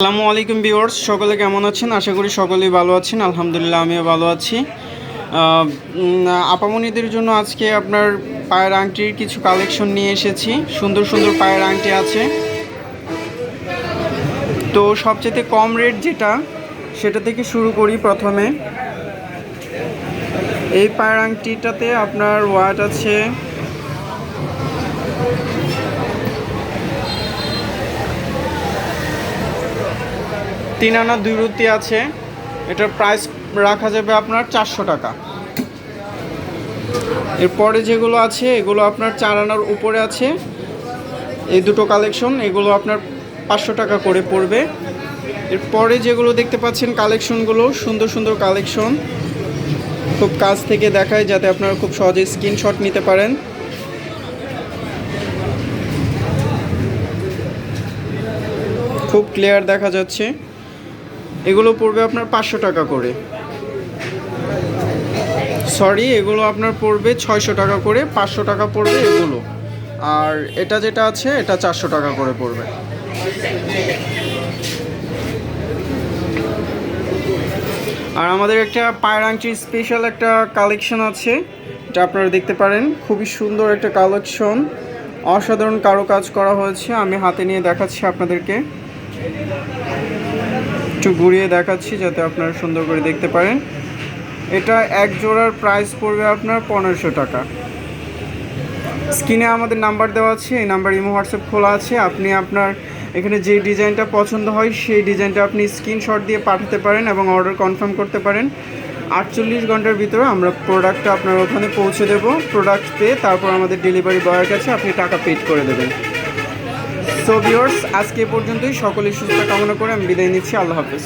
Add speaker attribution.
Speaker 1: আসসালামু আলাইকুম ভিউয়ার্স, সকলে কেমন আছেন? আশা করি সকলেই ভালো আছেন। আলহামদুলিল্লাহ, আমিও ভালো আছি। আপামনিদের জন্য আজকে আপনার পায়ের আংটির কিছু কালেকশন নিয়ে এসেছি। সুন্দর সুন্দর পায়ের আংটি আছে। তো সবচেয়ে কম রেট যেটা, সেটা থেকে শুরু করি প্রথমে। এই পায়ের আংটিটাতে আপনার ওয়াট আছে তিন আনা দুই রুটি আছে। এটার প্রাইস রাখা যাবে আপনার চারশো টাকা। এরপরে যেগুলো আছে, এগুলো আপনার চার আনার উপরে আছে। এই দুটো কালেকশন এগুলো আপনার পাঁচশো টাকা করে পড়বে। এরপরে যেগুলো দেখতে পাচ্ছেন কালেকশনগুলো সুন্দর সুন্দর কালেকশন খুব কাছ থেকে দেখায় যাতে আপনারা খুব সহজে স্ক্রিনশট নিতে পারেন। খুব ক্লিয়ার দেখা যাচ্ছে। এগুলো পড়বে আপনার পাঁচশো টাকা করে। সরি এগুলো আপনার পড়বে ছয়শো টাকা করে, পাঁচশো টাকা পড়বে এগুলো। আর এটা যেটা আছে, এটা চারশো টাকা করে পড়বে। আর আমাদের একটা পায়ের স্পেশাল একটা কালেকশন আছে। এটা আপনারা দেখতে পারেন, খুবই সুন্দর একটা কালেকশন অসাধারণ কারও কাজ করা হয়েছে, আমি হাতে নিয়ে দেখাচ্ছি আপনাদেরকে। একটু ঘুরিয়ে দেখাচ্ছি যাতে আপনারা সুন্দর করে দেখতে পারেন। এটা এক জোড়ার প্রাইস পড়বে আপনার পনেরোশো টাকা। স্ক্রিনে আমাদের নাম্বার দেওয়া আছে, এই নাম্বার ইমো হোয়াটসঅ্যাপ খোলা আছে। আপনি আপনার এখানে যে ডিজাইনটা পছন্দ হয়, সেই ডিজাইনটা আপনি স্ক্রিনশট দিয়ে পাঠাতে পারেন এবং অর্ডার কনফার্ম করতে পারেন। আটচল্লিশ ঘণ্টার ভিতরে আমরা প্রোডাক্টটা আপনার ওখানে পৌঁছে দেব। প্রোডাক্ট পেয়ে তারপর আমাদের ডেলিভারি বয়ের কাছে আপনি টাকা পেড করে দেবেন। সো ভিওর্স আজকে পর্যন্তই। সকলের সুস্থ কামনা করে আমি বিদায় নিচ্ছি। আল্লাহ হাফেজ।